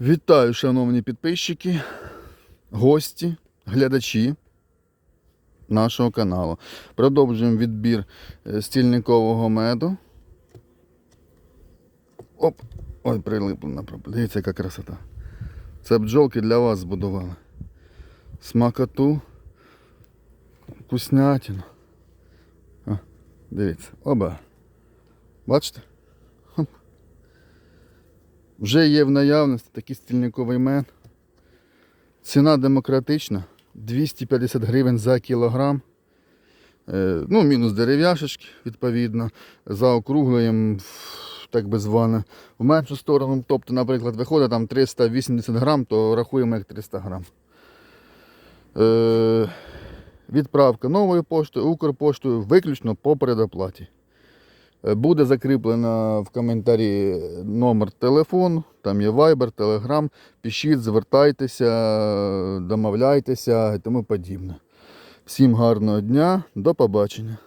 Вітаю, шановні підписчики, гості, глядачі нашого каналу. Продовжуємо відбір е, стільникового меду. Оп! Ой, прилипло на Дивіться, яка красота. Це бджолки для вас збудували. Смакоту, вкуснятину. Дивіться, оба. Бачите? Вже є в наявності такий стільниковий мед. Ціна демократична. 250 гривень за кілограм. Е, ну, мінус дерев'яшечки, відповідно. Заокруглюємо, так би зване, в меншу сторону. Тобто, наприклад, виходить там 380 грам, то рахуємо як 300 грам. Е, відправка новою поштою, Укрпоштою виключно по предоплаті. Е, Буде закріплено в коментарі номер телефону, там є Viber, Telegram. Пишіть, звертайтеся, домовляйтеся і тому подібне. Всім гарного дня, до побачення.